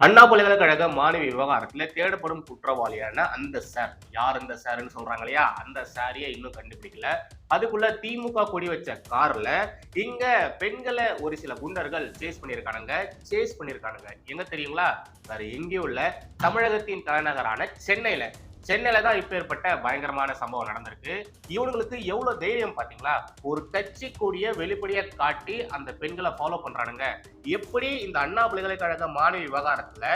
அண்ணா பல்கலைக்கழக மாணவி விவகாரத்தில் தேடப்படும் குற்றவாளியான அந்த சார். யார் அந்த சார்னு சொல்றாங்க இல்லையா? அந்த சாரியை இன்னும் கண்டுபிடிக்கல. அதுக்குள்ள திமுக கொடி வச்ச கார்ல இங்க பெண்களை ஒரு சில குண்டர்கள் சேஸ் பண்ணியிருக்கானுங்க சேஸ் பண்ணியிருக்கானுங்க. எங்க தெரியுங்களா? வேற எங்கேயும் இல்ல. தமிழகத்தின் தலைநகரான சென்னையில. சென்னையில தான் இப்பேற்பட்ட பயங்கரமான சம்பவம் நடந்திருக்கு. இவனுங்களுக்கு எவ்வளவு தைரியம் பாத்தீங்களா? ஒரு கட்சி கூடிய வெளிப்படையா காட்டி அந்த பெண்களை ஃபாலோ பண்றானுங்க. எப்படி இந்த அண்ணா பல்கலைக்கழக மாணவி விவகாரத்துல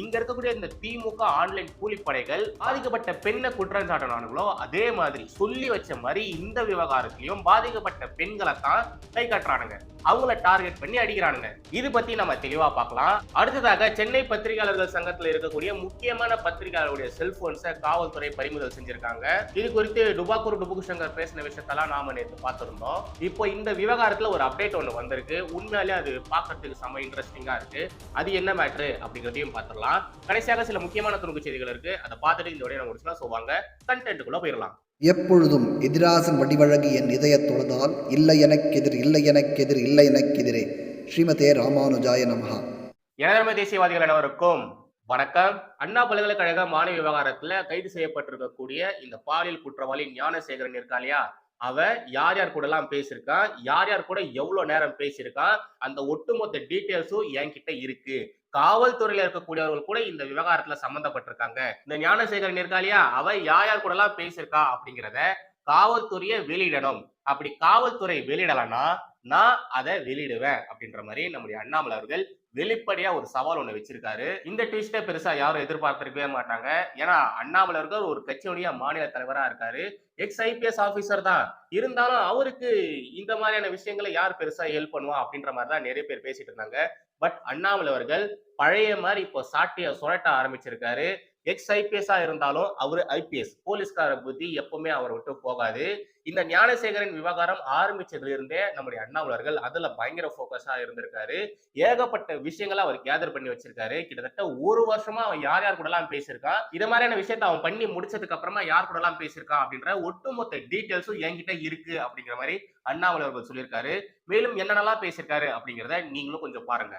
இங்க இருக்கக்கூடிய இந்த திமுக ஆன்லைன் கூலிப்படைகள் பாதிக்கப்பட்ட பெண்ணை குற்றம் சாட்டினானுங்களோ அதே மாதிரி சொல்லி வச்ச மாதிரி இந்த விவகாரத்திலையும் பாதிக்கப்பட்ட பெண்களை தான் கை காட்டுறானுங்க. அவங்கள டார்கெட் பண்ணி அடிக்கிறானுங்க. இது பத்தி நம்ம தெளிவா பார்க்கலாம். அடுத்ததாக சென்னை பத்திரிகையாளர்கள் சங்கத்துல இருக்கக்கூடிய முக்கியமான பத்திரிகையாளருடைய செல்போன்ஸை காவல்துறை பறிமுதல் செஞ்சிருக்காங்க. இது குறித்து டுபாக்கூர் டுபுக்கு சங்கர் பேசின விஷயத்தெல்லாம் நாம நேற்று பார்த்திருந்தோம். இப்போ இந்த விவகாரத்துல ஒரு அப்டேட் ஒன்று வந்திருக்கு. உண்மையாலே அது பார்க்கறதுக்கு செம்ம இன்ட்ரெஸ்டிங்கா இருக்கு. அது என்ன மேட்ரு அப்படிங்கிறதையும் பார்த்துடலாம். கடைசியாக சில முக்கியமான துணுக்கு செய்திகள் இருக்கு. அதை பார்த்துட்டு இந்த உடைய முடிச்சுலாம் சொல்லுவாங்க கண்டென்ட்டுக்குள்ள போயிடலாம். எப்பொழுதும் எதிராசன் வடிவழகு என் இதயத் தொழுதால் இல்லை எனக்கெதிர் இல்லை எனக்கெதிர் இல்லை எனக்கெதிரே ஸ்ரீமதே ராமானுஜாய நமஹா. எனதர்ம தேசியவாதிகள் அனைவருக்கும் வணக்கம். அண்ணா பல்கலைக்கழக மாணவி விவகாரத்துல கைது செய்யப்பட்டிருக்கக்கூடிய இந்த பாலியல் குற்றவாளி ஞானசேகரன் இருக்கா இல்லையா? அவ யார் யார் கூட எல்லாம் பேசியிருக்கா யார் யார் கூட எவ்வளவு நேரம் பேசியிருக்கா அந்த ஒட்டுமொத்த டீட்டெயில்ஸும் என்கிட்ட இருக்கு. காவல்துறையில இருக்கக்கூடியவர்கள் கூட இந்த விவகாரத்துல சம்பந்தப்பட்டிருக்காங்க. இந்த ஞானசேகரன் இருக்கா இல்லையா? அவ யார் யார் கூட எல்லாம் பேசியிருக்கா அப்படிங்கிறத காவல்துறையை வெளியிடணும். அப்படி காவல்துறை வெளியிடலன்னா நான் அதை வெளியிடுவேன் அப்படின்ற மாதிரி நம்முடைய அண்ணாமலை அவர்கள் வெளிப்படையா ஒரு சவால் ஒண்ணு வச்சிருக்காரு. இந்த ட்விஸ்டை பெருசா யாரும் எதிர்பார்த்திருக்கவே மாட்டாங்க. ஏன்னா அண்ணாமலை இருக்கிற ஒரு கட்சியுடைய மாநில தலைவரா இருக்காரு. எக்ஸ் ஐபிஎஸ் ஆபீசர் தான். இருந்தாலும் அவருக்கு இந்த மாதிரியான விஷயங்களை யார் பெருசா ஹெல்ப் பண்ணுவா அப்படின்ற மாதிரி தான் நிறைய பேர் பேசிட்டு இருந்தாங்க. பட் அண்ணாமலை அவர்கள் பழைய மாதிரி இப்போ சாட்டிய சுரட்ட ஆரம்பிச்சிருக்காரு. எக்ஸ் ஐபிஎஸ்ஸா இருந்தாலும் அவரு ஐபிஎஸ் போலீஸ்கார புத்தி எப்பவுமே அவரை விட்டு போகாது. இந்த ஞானசேகரன் விவகாரம் ஆரம்பிச்சதுலேருந்தே நம்முடைய அண்ணாமலர்கள் அதில் பயங்கர ஃபோக்கஸாக இருந்திருக்காரு. ஏகப்பட்ட விஷயங்களை அவர் கேதர் பண்ணி வச்சிருக்காரு. கிட்டத்தட்ட ஒரு வருஷமா அவன் யார் யார் கூடலாம் பேசியிருக்கான். இது மாதிரியான விஷயத்த அவன் பண்ணி முடிச்சதுக்கு அப்புறமா யார் கூடலாம் பேசியிருக்கான் அப்படின்ற ஒட்டுமொத்த டீட்டெயில்ஸும் என்கிட்ட இருக்கு அப்படிங்கிற மாதிரி அண்ணாமலை அவர்கள் சொல்லியிருக்காரு. மேலும் என்னென்னலாம் பேசியிருக்காரு அப்படிங்கிறத நீங்களும் கொஞ்சம் பாருங்க.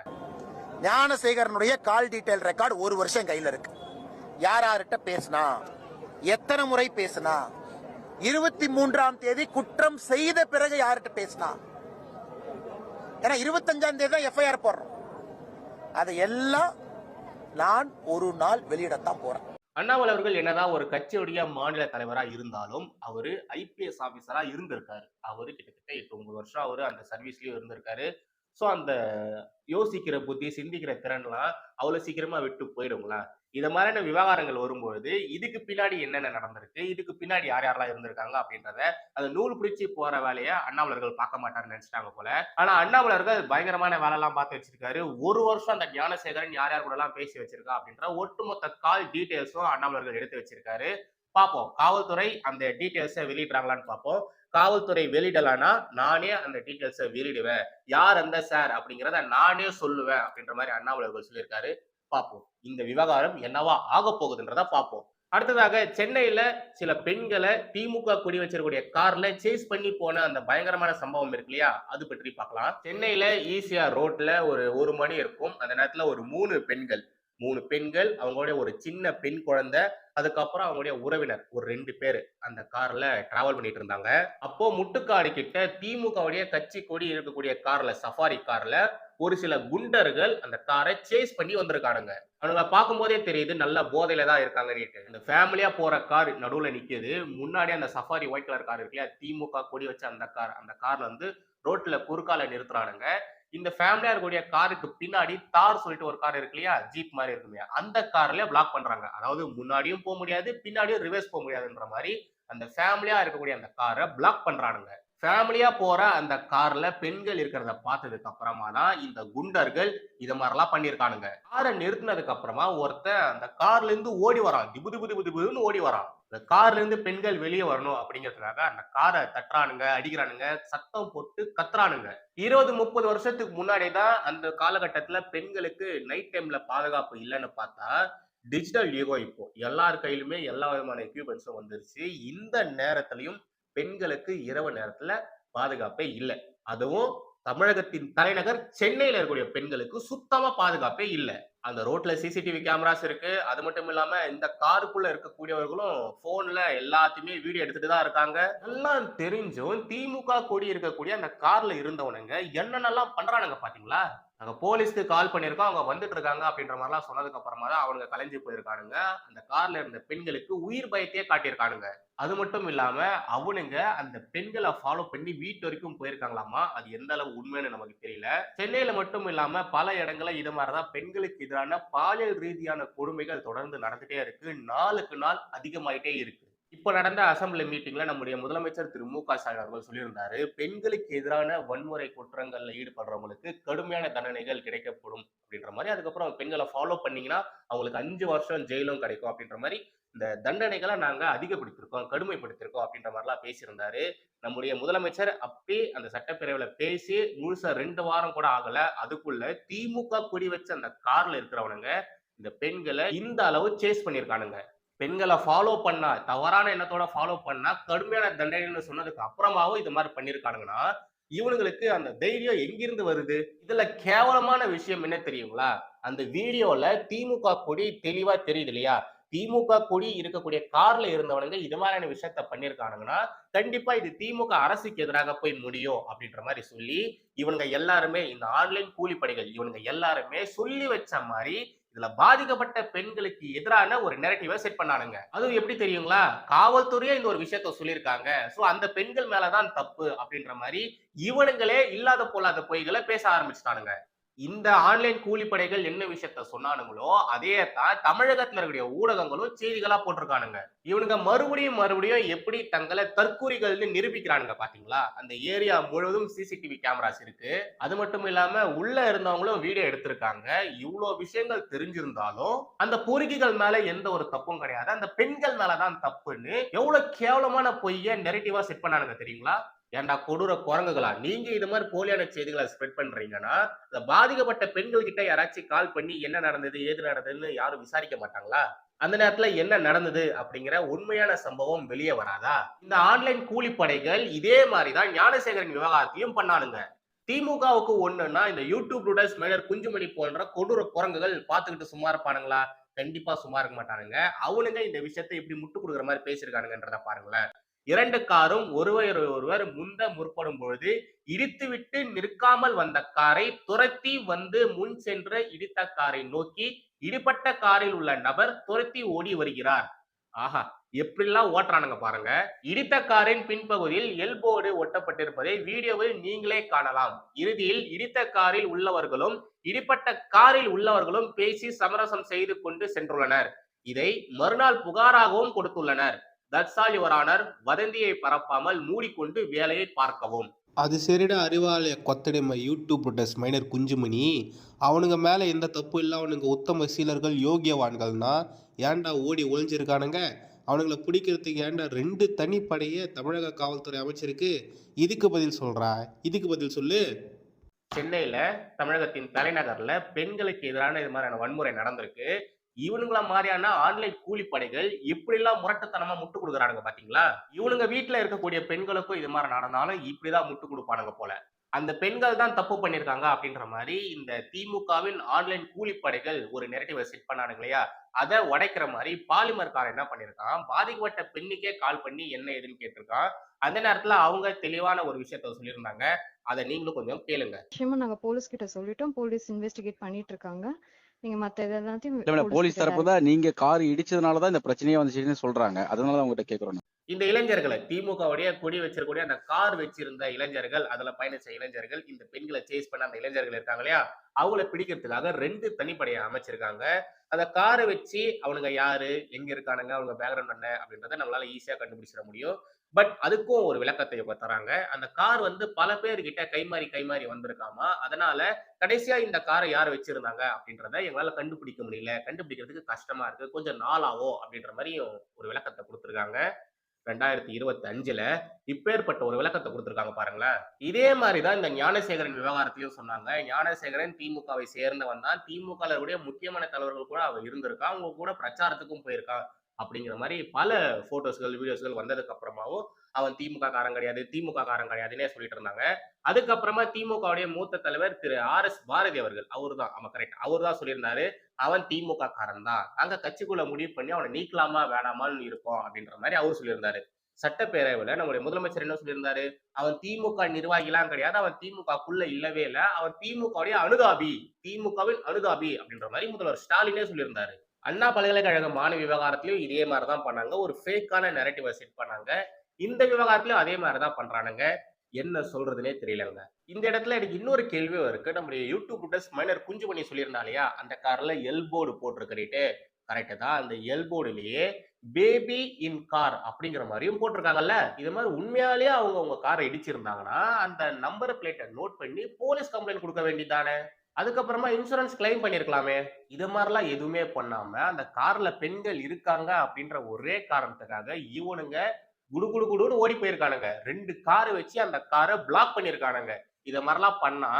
ஞானசேகரனுடைய கால் டீட்டெயில் ரெக்கார்டு ஒரு வருஷம் கையில் இருக்கு. யார் யார்கிட்ட பேசினா? எத்தனை முறை பேசினா? இருபத்தி மூன்றாம் தேதி குற்றம் செய்த பிறகு யார்கிட்ட பேசினா? ஏன்னா இருபத்தஞ்சாம் தேதி தான் எஃப்ஐஆர் போடுறோம். அதை எல்லாம் நான் ஒரு நாள் வெளியிடத்தான் போறேன். அண்ணாமலை அவர்கள் என்னதான் ஒரு கட்சியுடைய மாநில தலைவரா இருந்தாலும் அவரு ஐபிஎஸ் ஆபீசரா இருந்திருக்காரு. அவரு கிட்டத்தட்ட எட்டு ஒன்பது வருஷம் அவரு அந்த சர்வீஸ்லயும் இருந்திருக்காரு. ஸோ அந்த யோசிக்கிற புத்தி சிந்திக்கிற திறன்லாம் அவ்வளோ சீக்கிரமா விட்டு போயிடுங்களா? இத மாதிரியான விவகாரங்கள் வரும்பொழுது இதுக்கு பின்னாடி என்னென்ன நடந்திருக்கு? இதுக்கு பின்னாடி யார் யாரெல்லாம் இருந்திருக்காங்க? அப்படின்றத அந்த நூல் பிடிச்சி போற வேலையை அண்ணாமலர்கள் பார்க்க மாட்டாருன்னு நினைச்சிட்டாங்க போல. ஆனா அண்ணாமலர்கள் பயங்கரமான வேலை எல்லாம் பார்த்து வச்சிருக்காரு. ஒரு வருஷம் அந்த ஞானசேகரன் யார் யார் கூட எல்லாம் பேசி வச்சிருக்கா? அப்படின்ற ஒட்டுமொத்த கால் டீட்டெயில்ஸும் அண்ணாமலர்கள் எடுத்து வச்சிருக்காரு. பார்ப்போம். காவல்துறை அந்த டீட்டெயில்ஸை வெளியிடுறாங்களான்னு பார்ப்போம். காவல்துறை வெளியிடலானா நானே அந்த டீட்டெயில்ஸை வெளியிடுவேன். யார் அந்த சார் அப்படிங்கிறத நானே சொல்லுவேன் அப்படின்ற மாதிரி அண்ணாமலர்கள் சொல்லியிருக்காரு. பார்ப்போம். இந்த விவகாரம் என்னவா ஆக போகுதுன்றத பார்ப்போம். அடுத்ததாக சென்னையில சில பெண்களை திமுக குடி வச்சிருக்கக்கூடிய கார்ல சேஸ் பண்ணி போன அந்த பயங்கரமான சம்பவம் இருக்கு இல்லையா? அது பற்றி பார்க்கலாம். சென்னையில ஈசியா ரோட்ல ஒரு ஒரு மணி இருக்கும். அந்த நேரத்துல ஒரு மூணு பெண்கள் மூணு பெண்கள் அவங்களுடைய ஒரு சின்ன பெண் குழந்தை அதுக்கப்புறம் அவங்களுடைய உறவினர் ஒரு ரெண்டு பேர் அந்த கார்ல டிராவல் பண்ணிட்டு இருந்தாங்க. அப்போ முட்டுக்காடு கிட்ட திமுகவுடைய கட்சி கொடி இருக்கக்கூடிய கார்ல சஃபாரி கார்ல ஒரு சில குண்டர்கள் அந்த காரை சேஸ் பண்ணி வந்திருக்கானுங்க. அவங்கள பார்க்கும்போதே தெரியுது நல்ல போதையில தான் இருக்காங்க நீட்டு இந்த ஃபேமிலியா போற கார் நடுவுல நிக்குது. முன்னாடி அந்த சஃபாரி ஒயிட் கலர் கார் இருக்கு இல்லையா திமுக கொடி வச்ச அந்த கார் அந்த கார்ல வந்து ரோட்ல குறுக்கால நிறுத்துறானுங்க. இந்த ஃபேமிலியா இருக்கக்கூடிய காருக்கு பின்னாடி தார் சொல்லிட்டு ஒரு கார் இருக்கு இல்லையா? ஜீப் மாதிரி இருக்கு இல்லையா? அந்த கார்ல பிளாக் பண்றாங்க. அதாவது முன்னாடியும் போக முடியாது பின்னாடியும் ரிவர்ஸ் போக முடியாதுன்ற மாதிரி அந்த ஃபேமிலியா இருக்கக்கூடிய அந்த காரை பிளாக் பண்றானுங்க. ஃபேமிலியா போற அந்த கார்ல பெண்கள் இருக்கிறத பார்த்ததுக்கு அப்புறமா தான் இந்த குண்டர்கள் இது மாதிரிலாம் பண்ணியிருக்கானுங்க. காரை நிறுத்தினதுக்கு அப்புறமா ஒருத்தன் அந்த கார்ல இருந்து ஓடி வரான். திபு திபு திபு திபுன்னு ஓடி வரான். அந்த கார்ல இருந்து பெண்கள் வெளியே வரணும் அப்படிங்கிறதுக்காக அந்த காரை தட்டுறானுங்க அடிக்கிறானுங்க சத்தம் போட்டு கத்துறானுங்க. இருபது முப்பது வருஷத்துக்கு முன்னாடி தான் அந்த காலகட்டத்துல பெண்களுக்கு நைட் டைம்ல பாதுகாப்பு இல்லைன்னு பார்த்தா டிஜிட்டல் யுகம் இப்போ. எல்லார் கையிலுமே எல்லா விதமான எக்யூப்மெண்ட்ஸும் வந்துருச்சு. இந்த நேரத்திலையும் பெண்களுக்கு இரவு நேரத்துல பாதுகாப்பே இல்லை. அதுவும் தமிழகத்தின் தலைநகர் சென்னையில இருக்கக்கூடிய பெண்களுக்கு சுத்தமா பாதுகாப்பே இல்லை. அந்த ரோட்ல சிசிடிவி கேமராஸ் இருக்கு. அது மட்டும் இல்லாம இந்த காருக்குள்ள இருக்கக்கூடியவர்களும் போன்ல எல்லாத்தையுமே வீடியோ எடுத்துட்டு தான் இருக்காங்க. எல்லாம் தெரிஞ்சும் திமுக கொடி இருக்கக்கூடிய அந்த கார்ல இருந்தவனுங்க என்னென்னலாம் பண்றானுங்க பாத்தீங்களா? நாங்கள் போலீஸ்க்கு கால் பண்ணியிருக்கோம். அவங்க வந்துட்டு இருக்காங்க அப்படின்ற மாதிரிலாம் சொன்னதுக்கு அப்புறமா தான் அவனுங்க கலைஞ்சு போயிருக்கானுங்க. அந்த கார்ல இருந்த பெண்களுக்கு உயிர் பயத்தையே காட்டியிருக்கானுங்க. அது மட்டும் இல்லாம அவனுங்க அந்த பெண்களை ஃபாலோ பண்ணி வீட்டு வரைக்கும் போயிருக்காங்களாமா? அது எந்த அளவு உண்மைன்னு நமக்கு தெரியல. சென்னையில மட்டும் இல்லாம பல இடங்கள்ல இது மாதிரிதான் பெண்களுக்கு எதிரான பாலியல் ரீதியான கொடுமைகள் தொடர்ந்து நடந்துட்டே இருக்கு. நாளுக்கு நாள் அதிகமாயிட்டே இருக்கு. இப்போ நடந்த அசம்பிளி மீட்டிங்ல நம்முடைய முதலமைச்சர் திரு. மு. க. ஸ்டாலின் அவர்கள் சொல்லியிருந்தாரு பெண்களுக்கு எதிரான வன்முறை குற்றங்கள்ல ஈடுபடுறவங்களுக்கு கடுமையான தண்டனைகள் கிடைக்கப்படும். அப்படின்ற மாதிரி அதுக்கப்புறம் பெண்களை ஃபாலோ பண்ணீங்கன்னா அவங்களுக்கு அஞ்சு வருஷம் ஜெயிலும் கிடைக்கும் அப்படின்ற மாதிரி இந்த தண்டனைகளை நாங்க அதிகப்படுத்திருக்கோம் கடுமைப்படுத்திருக்கோம் அப்படின்ற மாதிரிலாம் பேசியிருந்தாரு. நம்முடைய முதலமைச்சர் அப்பே அந்த சட்டப்பேரவையில பேசி முழுசா ரெண்டு வாரம் கூட ஆகல அதுக்குள்ள திமுக கொடி வச்ச அந்த கார்ல இருக்கிறவனுங்க இந்த பெண்களை இந்த அளவு சேஸ் பண்ணியிருக்கானுங்க. பெண்களை ஃபாலோ பண்ணா தவறான எண்ணத்தோட ஃபாலோ பண்ணா கடுமையான தண்டனைன்னு சொன்னதுக்கு அப்புறமாவும் இது மாதிரி பண்ணியிருக்கானுங்கன்னா இவனுங்களுக்கு அந்த தைரியம் எங்கிருந்து வருது? இதுல கேவலமான விஷயம் என்ன தெரியுங்களா? அந்த வீடியோல திமுக கொடி தெளிவா தெரியுது இல்லையா? திமுக கொடி இருக்கக்கூடிய கார்ல இருந்தவனுங்க இது மாதிரியான விஷயத்த பண்ணிருக்கானுங்கன்னா கண்டிப்பா இது திமுக அரசுக்கு எதிராக போய் முடியும் அப்படின்ற மாதிரி சொல்லி இவனுங்க எல்லாருமே இந்த ஆன்லைன் கூலிப்படைகள் இவனுங்க எல்லாருமே சொல்லி வச்ச மாதிரி இதுல பாதிக்கப்பட்ட பெண்களுக்கு எதிரான ஒரு நெரட்டிவை செட் பண்ணானுங்க. அதுவும் எப்படி தெரியுங்களா? காவல்துறையே இந்த ஒரு விஷயத்த சொல்லியிருக்காங்க. சோ அந்த பெண்கள் மேலதான் தப்பு அப்படின்ற மாதிரி இவனுங்களே இல்லாத போலாத பொய்களை பேச ஆரம்பிச்சுட்டானுங்க. இந்த ஆன்லைன் கூலிப்படைகள் என்ன விஷயத்த சொன்னானுங்களோ அதே தான் தமிழகத்துல இருக்கக்கூடிய ஊடகங்களும் செய்திகளா போட்டிருக்கானுங்க. இவனுங்க மறுபடியும் மறுபடியும் எப்படி தங்களை தற்கூறிகள்னு நிரூபிக்கிறானுங்க பாத்தீங்களா? அந்த ஏரியா முழுவதும் சிசிடிவி கேமராஸ் இருக்கு. அது மட்டும் இல்லாம உள்ள இருந்தவங்களும் வீடியோ எடுத்திருக்காங்க. இவ்வளோ விஷயங்கள் தெரிஞ்சிருந்தாலும் அந்த பொறுக்கிகள் மேல எந்த ஒரு தப்பும் கிடையாது. அந்த பெண்கள் மேலதான் தப்புன்னு எவ்வளவு கேவலமான பொய்ய நெரட்டிவா செட் பண்ணானுங்க தெரியுங்களா? ஏன்டா கொடூர குரங்குகளா? நீங்க இது மாதிரி போலியான செய்திகளை ஸ்ப்ரெட் பண்றீங்கன்னா இந்த பாதிக்கப்பட்ட பெண்கள் கிட்ட யாராச்சும் கால் பண்ணி என்ன நடந்தது ஏது நடந்ததுன்னு யாரும் விசாரிக்க மாட்டாங்களா? அந்த நேரத்துல என்ன நடந்தது அப்படிங்கிற உண்மையான சம்பவம் வெளியே வராதா? இந்த ஆன்லைன் கூலிப்படைகள் இதே மாதிரிதான் ஞானசேகரன் விவகாரத்தையும் பண்ணானுங்க. திமுகவுக்கு ஒண்ணுன்னா இந்த யூடியூப் ரூடர்ஸ் மேலர் குஞ்சுமணி போன்ற கொடூர குரங்குகள் பார்த்துக்கிட்டு சும்மா இருப்பானுங்களா? கண்டிப்பா சும்மா இருக்க மாட்டானுங்க. அவனுங்க இந்த விஷயத்தை இப்படி முட்டு கொடுக்குற மாதிரி பேசியிருக்கானுங்கன்றத பாருங்களேன். இரண்டு காரும் ஒருவர் ஒருவர் முந்த முற்படும் பொழுது இடித்துவிட்டு நிற்காமல் வந்த காரை துரத்தி வந்து முன் சென்ற இடித்த காரை நோக்கி இடிப்பட்ட காரில் உள்ள நபர் துரத்தி ஓடி வருகிறார். ஆஹா எப்படிலாம் ஓட்டுறானுங்க பாருங்க. இடித்த காரின் பின்பகுதியில் எல்போர்டு ஒட்டப்பட்டிருப்பதை வீடியோவில் நீங்களே காணலாம். இறுதியில் இடித்த காரில் உள்ளவர்களும் இடிப்பட்ட காரில் உள்ளவர்களும் பேசி சமரசம் செய்து கொண்டு சென்றுள்ளனர். இதை மறுநாள் புகாராகவும் கொடுத்துள்ளனர். தட்சால் யுவரானர் வதந்தியை பரப்பாமல் மூடிக்கொண்டு வேலையை பார்க்கவும். அது சரிடா அறிவாலய கொத்தடிமை யூடியூப் புட்டஸ் மைனர் குஞ்சுமணி. அவனுங்க மேலே எந்த தப்பு இல்லை அவனுங்க உத்தம சீலர்கள் யோகியவான்கள்னா ஏன்டா ஓடி ஒளிஞ்சிருக்கானுங்க? அவனுங்கள பிடிக்கிறதுக்கு ஏன்டா ரெண்டு தனிப்படையை தமிழக காவல்துறை அமைச்சிருக்கு? இதுக்கு பதில் சொல்றா? இதுக்கு பதில் சொல்லு. சென்னையில தமிழகத்தின் தலைநகர்ல பெண்களுக்கு எதிரான இது மாதிரியான வன்முறை நடந்திருக்கு. இவனுங்களா மாதிரியான ஆன்லைன் கூலிப்படைகள் இப்படிலாம் முரட்டுத்தனமா முட்டு கொடுக்குறானுங்க பாத்தீங்களா? இவனுங்க வீட்டுல இருக்கக்கூடிய பெண்களுக்கும் இது மாதிரி நடந்தாலும் இப்படிதான் முட்டு கொடுப்பானுங்க போல. அந்த பெண்கள் தான் தப்பு பண்ணிருக்காங்க அப்படின்ற மாதிரி இந்த திமுகவின் ஆன்லைன் கூலிப்படைகள் ஒரு நெரட்டிவை செட் பண்ணானுங்க இல்லையா? அதை உடைக்கிற மாதிரி பாலிமர்கார என்ன பண்ணிருக்கான்? பாதிக்கப்பட்ட பெண்ணுக்கே கால் பண்ணி என்ன ஏதுன்னு கேட்டிருக்கான். அந்த நேரத்துல அவங்க தெளிவான ஒரு விஷயத்த சொல்லியிருந்தாங்க. அதை நீங்களும் கொஞ்சம் கேளுங்க. நிச்சயமா நாங்க போலீஸ் கிட்ட சொல்லிட்டோம். போலீஸ் இன்வெஸ்டிகேட் பண்ணிட்டு இருக்காங்க. நீங்க மத்த இது எல்லாத்தையும் இல்ல மேடம் போலீஸ் தரப்பு தான் நீங்க கார் இடிச்சதுனால தான் இந்த பிரச்சனையே வந்துச்சுன்னு சொல்றாங்க. அதனால தான் உங்ககிட்ட கேக்குறோம் இந்த இளைஞர்களை திமுகவுடைய கொடி வச்சிருக்கக்கூடிய அந்த கார் வச்சிருந்த இளைஞர்கள் அதுல பயணிச்ச இளைஞர்கள் இந்த பெண்களை சேஸ் பண்ண அந்த இளைஞர்கள் இருக்காங்க இல்லையா? அவங்கள பிடிக்கிறதுக்காக ரெண்டு தனிப்படையை அமைச்சிருக்காங்க. அந்த காரை வச்சு அவனுங்க யாரு எங்க இருக்கானுங்க அவங்க பேக்ரவுண்ட் என்ன அப்படின்றத நம்மளால ஈஸியா கண்டுபிடிச்சிட முடியும். பட் அதுக்கும் ஒரு விளக்கத்தை இவங்க தராங்க. அந்த கார் வந்து பல பேர்கிட்ட கைமாறி கைமாறி வந்திருக்காமா? அதனால கடைசியா இந்த காரை யார் வச்சிருந்தாங்க அப்படின்றத எங்களால கண்டுபிடிக்க முடியல. கண்டுபிடிக்கிறதுக்கு கஷ்டமா இருக்கு. கொஞ்சம் நாளாவோ அப்படின்ற மாதிரியும் ஒரு விளக்கத்தை கொடுத்துருக்காங்க. ரெண்டாயிரத்தி இருபத்தி அஞ்சுல இப்பேற்பட்ட ஒரு விளக்கத்தை கொடுத்துருக்காங்க பாருங்களேன். இதே மாதிரிதான் இந்த ஞானசேகரன் விவகாரத்திலையும் சொன்னாங்க. ஞானசேகரன் திமுகவை சேர்ந்தவன் தான். திமுக முக்கியமான தலைவர்கள் கூட அவர் இருந்திருக்கான். அவங்க கூட பிரச்சாரத்துக்கும் போயிருக்கான். அப்படிங்கிற மாதிரி பல போட்டோஸ்கள் வீடியோஸ்கள் வந்ததுக்கு அப்புறமாவும் அவன் திமுக காரம் கிடையாது திமுக காரம் கிடையாதுன்னே சொல்லிட்டு இருந்தாங்க. அதுக்கப்புறமா திமுகவுடைய மூத்த தலைவர் திரு ஆர் எஸ் பாரதி அவர்கள் அவரு தான் ஆமா கரெக்ட் அவர் தான் சொல்லியிருந்தாரு அவன் திமுக காரன் தான். அங்க கட்சிக்குள்ள முடிவு பண்ணி அவனை நீக்கலாமா வேணாமான்னு இருக்கோம் அப்படின்ற மாதிரி அவர் சொல்லியிருந்தாரு. சட்டப்பேரவையில நம்முடைய முதலமைச்சர் என்ன சொல்லியிருந்தாரு? அவன் திமுக நிர்வாகிலாம் கிடையாது அவன் திமுகக்குள்ள இல்லவே இல்லை அவன் திமுகவுடைய அனுதாபி திமுகவின் அனுதாபி அப்படின்ற மாதிரி முதல்வர் ஸ்டாலினே சொல்லியிருந்தாரு. அண்ணா பல்கலைக்கழக மாணவி விவகாரத்திலையும் இதே மாதிரி தான் பண்ணாங்க. ஒரு ஃபேக்கான நெரட்டிவை செட் பண்ணாங்க. இந்த விவகாரத்திலையும் அதே மாதிரி தான் பண்ணுறானுங்க என்ன சொல்றதுனே தெரியலங்க. இந்த இடத்துல எனக்கு இன்னொரு கேள்வியும் இருக்கு. நம்முடைய யூடியூப் புட்டஸ் மைனர் குஞ்சு பண்ணி சொல்லியிருந்தா இல்லையா? அந்த கார்ல எல்போர்டு போட்டிருக்கிறீட்டு. கரெக்டு தான். அந்த எல்போர்டுலயே பேபி இன் கார் அப்படிங்கிற மாதிரியும் போட்டிருக்காங்கல்ல? இது மாதிரி உண்மையாலேயே அவங்க உங்க காரை இடிச்சிருந்தாங்கன்னா அந்த நம்பர் பிளேட்டை நோட் பண்ணி போலீஸ் கம்ப்ளைண்ட் கொடுக்க வேண்டியதானே அதுக்கப்புறமா இன்சூரன்ஸ் கிளைம் பண்ணிருக்கலாமே. இது மாதிரிலாம் எதுவுமே பண்ணாம அந்த கார்ல பெண்கள் இருக்காங்க அப்படின்ற ஒரே காரணத்துக்காக இவனுங்க குடு குடு குடுன்னு ஓடி போயிருக்கானுங்க. ரெண்டு காரை வச்சு அந்த காரை பிளாக் பண்ணிருக்கானுங்க. இதை மாதிரிலாம் பண்ணா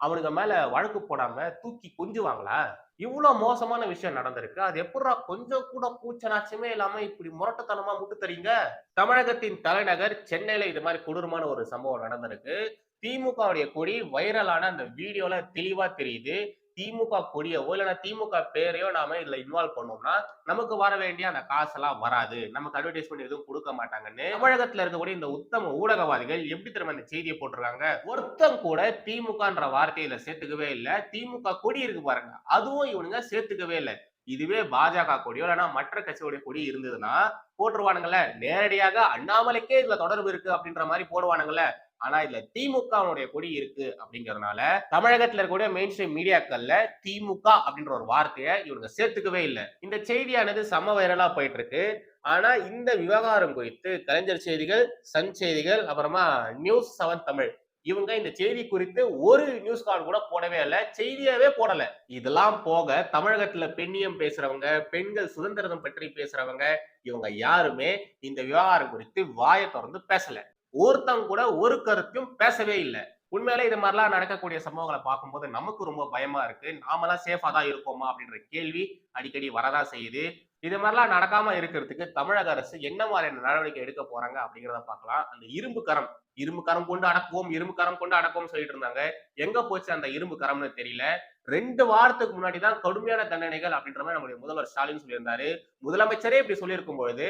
அவனுங்க மேல வழக்கு போடாம தூக்கி கொஞ்சுவாங்களா? இவ்வளவு மோசமான விஷயம் நடந்திருக்கு. அது எப்படா கொஞ்சம் கூட கூச்சனாச்சுமே இல்லாம இப்படி முரட்டத்தனமா முட்டு தரீங்க தமிழகத்தின் தலைநகர் சென்னையில இது மாதிரி கொடூரமான ஒரு சம்பவம் நடந்திருக்கு. திமுகவுடைய கொடி வைரலான அந்த வீடியோல தெளிவா தெரியுது. திமுக கொடியவோ இல்லைன்னா திமுக பேரையோ நாம இதுல இன்வால்வ் பண்ணோம்னா நமக்கு வர வேண்டிய அந்த காசெல்லாம் வராது. நமக்கு அட்வர்டைஸ்மெண்ட் எதுவும் கொடுக்க மாட்டாங்கன்னு தமிழகத்துல இருக்கக்கூடிய இந்த உத்தம ஊடகவாதிகள் எப்படி திரும்ப இந்த செய்தியை போட்டிருக்காங்க? ஒருத்தம் கூட திமுகன்ற வார்த்தையில சேர்த்துக்கவே இல்லை. திமுக கொடி இருக்கு பாருங்க. அதுவும் இவனுங்க சேர்த்துக்கவே இல்லை. இதுவே பாஜக கொடியோ இல்லைன்னா மற்ற கட்சியோடைய கொடி இருந்ததுன்னா போட்டுருவானுங்களே. நேரடியாக அண்ணாமலைக்கே இதுல தொடர்பு இருக்கு அப்படின்ற மாதிரி போடுவானுங்களே. ஆனா இதுல திமுகவுடைய கொடி இருக்கு அப்படிங்கறதுனால தமிழகத்துல இருக்கக்கூடிய மெயின் ஸ்ட்ரீம் மீடியாக்கள்ல திமுக அப்படின்ற ஒரு வார்த்தையை இவங்க சேர்த்துக்கவே இல்லை. இந்த செய்தியானது சம வைரலா போயிட்டு இருக்கு ஆனா இந்த விவகாரம் குறித்து கலைஞர் செய்திகள் சன் செய்திகள் அப்புறமா நியூஸ் செவன் தமிழ் இவங்க இந்த செய்தி குறித்து ஒரு நியூஸ் கார்டு கூட போடவே இல்லை செய்தியாவே போடல. இதெல்லாம் போக தமிழகத்துல பெண்ணியம் பேசுறவங்க பெண்கள் சுதந்திரம் பற்றி பேசுறவங்க இவங்க யாருமே இந்த விவகாரம் குறித்து வாயை திறந்து பேசல. ஒருத்தங்க கூட ஒரு கருத்தையும் பேசவே இல்லை. உண்மையிலே இது மாதிரிலாம் நடக்கக்கூடிய சம்பவங்களை பார்க்கும்போது நமக்கு ரொம்ப பயமா இருக்கு. நாமெல்லாம் சேஃபா தான் இருக்கோமா அப்படின்ற கேள்வி அடிக்கடி வரதான் செய்யுது. இது மாதிரிலாம் நடக்காம இருக்கிறதுக்கு தமிழக அரசு என்ன மாதிரியான நடவடிக்கை எடுக்க போறாங்க அப்படிங்கிறத பார்க்கலாம். அந்த இரும்பு கரம் இரும்பு கரம் கொண்டு அடக்குவோம் இரும்பு கரம் கொண்டு அடக்குவோம் சொல்லிட்டு இருந்தாங்க. எங்க போச்சு அந்த இரும்பு கரம்னு தெரியல. ரெண்டு வாரத்துக்கு முன்னாடி தான் கடுமையான தண்டனைகள் அப்படின்ற மாதிரி நம்முடைய முதல்வர் ஸ்டாலின் சொல்லியிருந்தாரு. முதலமைச்சரே இப்படி சொல்லியிருக்கும் பொழுது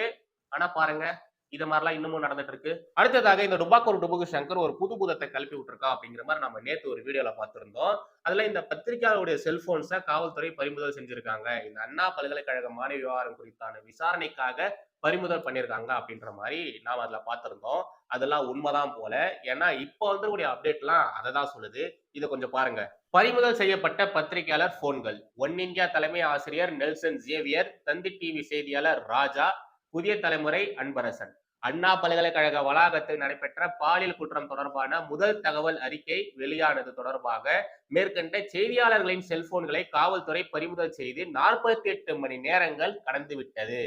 ஆனா பாருங்க இது மாதிரிலாம் இன்னமும் நடந்துட்டு இருக்கு அடுத்ததாக இந்த டுபாக்கூர் டுபுகு சங்கர் ஒரு புது புதத்தை கிளப்பி விட்டுருக்கா அப்படிங்கிற மாதிரி நம்ம நேற்று ஒரு வீடியோல பார்த்துருந்தோம். அதுல இந்த பத்திரிகையாளருடைய செல்போன்ஸை காவல்துறை பறிமுதல் செஞ்சிருக்காங்க. இந்த அண்ணா பல்கலைக்கழக மாணவி விவகாரம் குறித்தான விசாரணைக்காக பறிமுதல் பண்ணியிருக்காங்க அப்படின்ற மாதிரி நாம் அதில் பார்த்துருந்தோம். அதெல்லாம் உண்மைதான் போல. ஏன்னா இப்போ வந்துக்கூடிய அப்டேட்லாம் அதை தான் சொல்லுது. இதை கொஞ்சம் பாருங்க. பறிமுதல் செய்யப்பட்ட பத்திரிகையாளர் போன்கள் ஒன் இந்தியா தலைமை ஆசிரியர் நெல்சன் ஜேவியர் தந்தி டிவி செய்தியாளர் ராஜா புதிய தலைமுறை அன்பரசன். அண்ணா பல்கலைக்கழக வளாகத்தில் நடைபெற்ற பாலியல் குற்றம் தொடர்பான முதல் தகவல் அறிக்கை வெளியானது தொடர்பாக மேற்கண்ட செய்தியாளர்களின் செல்போன்களை காவல்துறை பறிமுதல் செய்து நாற்பத்தி எட்டு மணி நேரங்கள் கடந்துவிட்டது.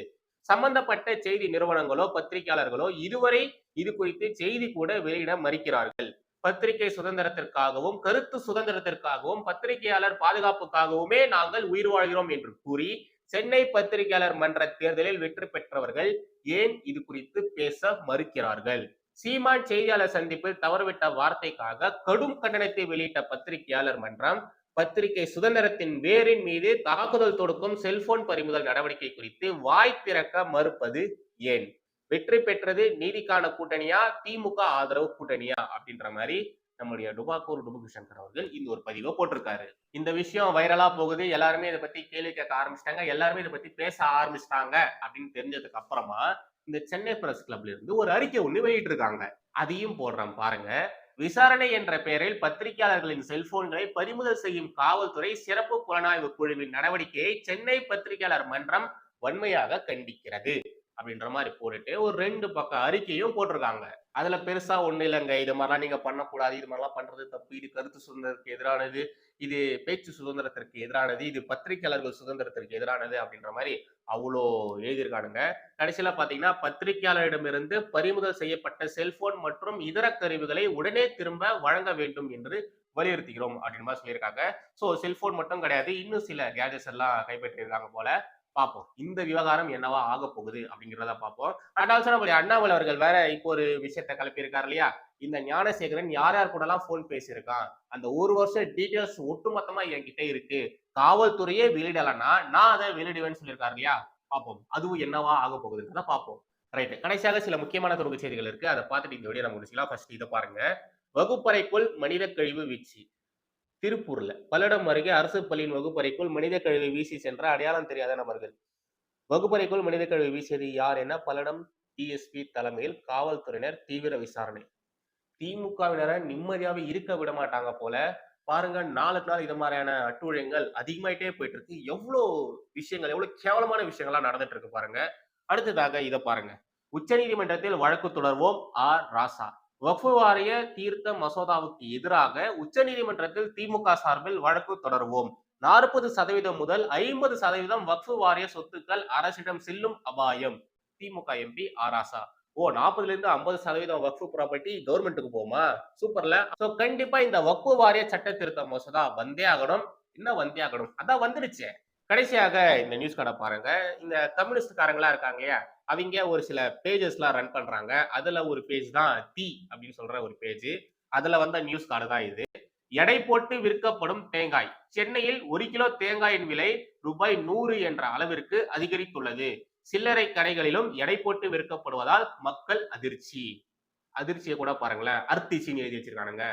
சம்பந்தப்பட்ட செய்தி நிறுவனங்களோ பத்திரிகையாளர்களோ இதுவரை இது குறித்து செய்தி கூட வெளியிட மறுக்கிறார்கள். பத்திரிகை சுதந்திரத்திற்காகவும் கருத்து சுதந்திரத்திற்காகவும் பத்திரிகையாளர் பாதுகாப்புக்காகவுமே நாங்கள் உயிர் வாழ்கிறோம் என்று கூறி சென்னை பத்திரிகையாளர் மன்ற தேர்தலில் வெற்றி பெற்றவர்கள் ஏன் இது குறித்து பேச மறுக்கிறார்கள்? சீமான் செய்தியாளர் சந்திப்பில் தவறுவிட்ட வார்த்தைக்காக கடும் கண்டனத்தை வெளியிட்ட பத்திரிகையாளர் மன்றம் பத்திரிகை சுதந்திரத்தின் வேரின் மீது தாக்குதல் தொடுக்கும் செல்போன் பறிமுதல் நடவடிக்கை குறித்து வாய் திறக்க மறுப்பது ஏன்? வெற்றி பெற்றது நீதிக்கான கூட்டணியா? திமுக ஆதரவு கூட்டணியா? அப்படின்ற மாதிரி நம்முடைய டுபாக்கூர் டுபுகு சங்கர் அவர்கள் இந்த ஒரு பதிவை போட்டிருக்காரு. இந்த விஷயம் வைரலா போகுது. எல்லாருமே இதை பத்தி கேள்வி கேட்க ஆரம்பிச்சிட்டாங்க. எல்லாருமே இதை பத்தி பேச ஆரம்பிச்சிட்டாங்க அப்படின்னு தெரிஞ்சதுக்கு அப்புறமா இந்த சென்னை பிரஸ் கிளப்ல இருந்து ஒரு அறிக்கை ஒண்ணு வெளியிட்டு இருக்காங்க அதையும் போடுறேன் பாருங்க. விசாரணை என்ற பெயரில் பத்திரிகையாளர்களின் செல்போன்களை பறிமுதல் செய்யும் காவல்துறை சிறப்பு புலனாய்வு குழுவின் நடவடிக்கையை சென்னை பத்திரிகையாளர் மன்றம் வன்மையாக கண்டிக்கிறது. அப்படின்ற மாதிரி போட்டுட்டு ஒரு ரெண்டு பக்கம் அறிக்கையும் போட்டிருக்காங்க. அதுல பெருசா ஒண்ணு இல்லைங்க. இது மாதிரிலாம் நீங்க பண்ணக்கூடாது. இது மாதிரிலாம் பண்றது தப்பு. இது கருத்து சுதந்திரத்துக்கு எதிரானது. இது பேச்சு சுதந்திரத்திற்கு எதிரானது. இது பத்திரிகையாளர்கள் சுதந்திரத்திற்கு எதிரானது அப்படின்ற மாதிரி அவ்வளோ எழுதியிருக்கானுங்க. கடைசியில பாத்தீங்கன்னா பத்திரிகையாளரிடமிருந்து பறிமுதல் செய்யப்பட்ட செல்போன் மற்றும் இதர கருவிகளை உடனே திரும்ப வழங்க வேண்டும் என்று வலியுறுத்துகிறோம் அப்படின்னு மாதிரி சொல்லியிருக்காங்க. ஸோ செல்போன் மட்டும் கிடையாது. இன்னும் சில கேஜெட்ஸ் எல்லாம் கைப்பற்றியிருக்காங்க போல. பார்ப்போம். இந்த விவகாரம் என்னவா ஆக போகுது அப்படிங்கிறத பார்ப்போம். அண்ட் ஆல்சோ நம்மளுடைய அண்ணாமலை அவர்கள் வேற இப்போ ஒரு விஷயத்த கிளப்பியிருக்காரு இல்லையா? இந்த ஞானசேகரன் யார் யார் கூட எல்லாம் போன் பேசியிருக்கான்? அந்த ஒரு வருஷம் டீட்டெயில்ஸ் ஒட்டுமொத்தமா என்கிட்ட இருக்கு. காவல்துறையே வெளியிடலன்னா நான் அதை வெளியிடுவேன்னு சொல்லியிருக்காரு இல்லையா? பார்ப்போம். அதுவும் என்னவா ஆக போகுதுன்றத பார்ப்போம். ரைட் கடைசியாக சில முக்கியமான தொடர்பு செய்திகள் இருக்கு. அதை பார்த்துட்டு இந்த வீடியோ நம்ம முடிச்சுக்கலாம். ஃபர்ஸ்ட் இதை பாருங்க. வகுப்பறைக்குள் மனித கழிவு வீச்சு திருப்பூர்ல. பல்லடம் அருகே அரசு பள்ளியின் வகுப்பறைக்குள் மனித கழிவை வீசி சென்ற அடையாளம் தெரியாத நபர்கள். வகுப்பறைக்குள் மனித கழிவு வீசியது யார் என பல்லடம் டிஎஸ்பி தலைமையில் காவல்துறையினர் தீவிர விசாரணை. திமுகவினரை நிம்மதியாவே இருக்க விட மாட்டாங்க போல. பாருங்க நாளுக்கு நாள் இது மாதிரியான அட்டுழியங்கள் அதிகமாயிட்டே போயிட்டு இருக்கு எவ்வளோ விஷயங்கள் எவ்வளவு கேவலமான விஷயங்கள்லாம் நடந்துட்டு இருக்கு பாருங்க. அடுத்ததாக இதை பாருங்க. உச்சநீதிமன்றத்தில் வழக்கு தொடர்வோம் ஆர் ராசா. வக்ஃபு வாரிய தீர்த்த மசோதாவுக்கு எதிராக உச்சநீதிமன்றத்தில் திமுக சார்பில் வழக்கு தொடர்வோம். நாற்பது சதவீதம் முதல் ஐம்பது சதவீதம் வக்ஃபு வாரிய சொத்துக்கள் அரசிடம் செல்லும் அபாயம். திமுக எம்பி ஆராசா. ஓ நாற்பதுல இருந்து ஐம்பது சதவீதம் வக்ஃபு ப்ராப்பர்ட்டி கவர்மெண்ட்டுக்கு போமா சூப்பர்ல சோ கண்டிப்பா இந்த வக்ஃபு வாரிய சட்ட திருத்த மசோதா வந்தே ஆகணும். என்ன வந்தே ஆகணும். அதான் வந்துடுச்சே. கடைசியாக இந்த நியூஸ் கடை பாருங்க. இந்த கம்யூனிஸ்ட்காரங்களா இருக்காங்க இல்லையா? அவங்க ஒரு சில பேஜஸ்லாம் ரன் பண்றாங்க. அதுல ஒரு பேஜ் தான் டி அப்படின்னு சொல்ற ஒரு பேஜ் அதுல வந்த நியூஸ் கார்டு தான் இது. எடை போட்டு விற்கப்படும் தேங்காய். சென்னையில் ஒரு கிலோ தேங்காயின் விலை ரூபாய் நூறு என்ற அளவிற்கு அதிகரித்துள்ளது. சில்லறை கடைகளிலும் எடை போட்டு விற்கப்படுவதால் மக்கள் அதிர்ச்சி. அதிர்ச்சியை கூட பாருங்களேன். அர்த்திச்சின்னு எழுதி வச்சிருக்கானுங்க.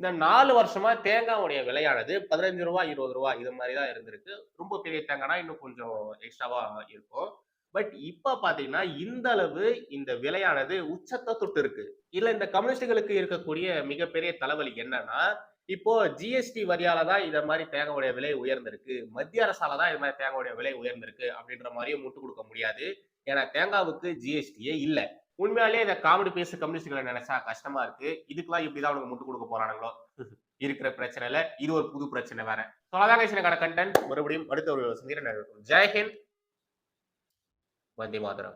இந்த நாலு வருஷமா தேங்காவுடைய விலையானது பதினஞ்சு ரூபா இருபது ரூபா இது மாதிரி தான் இருந்திருக்கு. ரொம்ப பெரிய தேங்காய்னா இன்னும் கொஞ்சம் எக்ஸ்ட்ராவா இருக்கும். பட் இப்ப பாத்தீங்கன்னா இந்த அளவு இந்த விலையானது உச்சத்தை தொட்டு இருக்கு. இல்ல இந்த கம்யூனிஸ்டுகளுக்கு இருக்கக்கூடிய மிகப்பெரிய தலைவலி என்னன்னா இப்போ ஜிஎஸ்டி வரியால தான் இத மாதிரி தேங்காவுடைய விலை உயர்ந்திருக்கு. மத்திய அரசால தான் இது மாதிரி தேங்காவுடைய விலை உயர்ந்திருக்கு அப்படின்ற மாதிரியும் முட்டு கொடுக்க முடியாது. ஏன்னா தேங்காவுக்கு ஜிஎஸ்டியே இல்லை. உண்மையாலேயே இதை காமெடி பேச கம்யூனிஸ்டுகளை நினைச்சா கஷ்டமா இருக்கு. இதுக்கெல்லாம் இப்படிதான் அவனுக்கு முட்டு கொடுக்க போறானுங்களோ? இருக்கிற பிரச்சனைல இது ஒரு புது பிரச்சனை வேற. சொல்லாதான் கண்டென்ட் மறுபடியும் அடுத்த ஒரு நடக்கும் ஜெயஹிந்த் వందే మాతరం.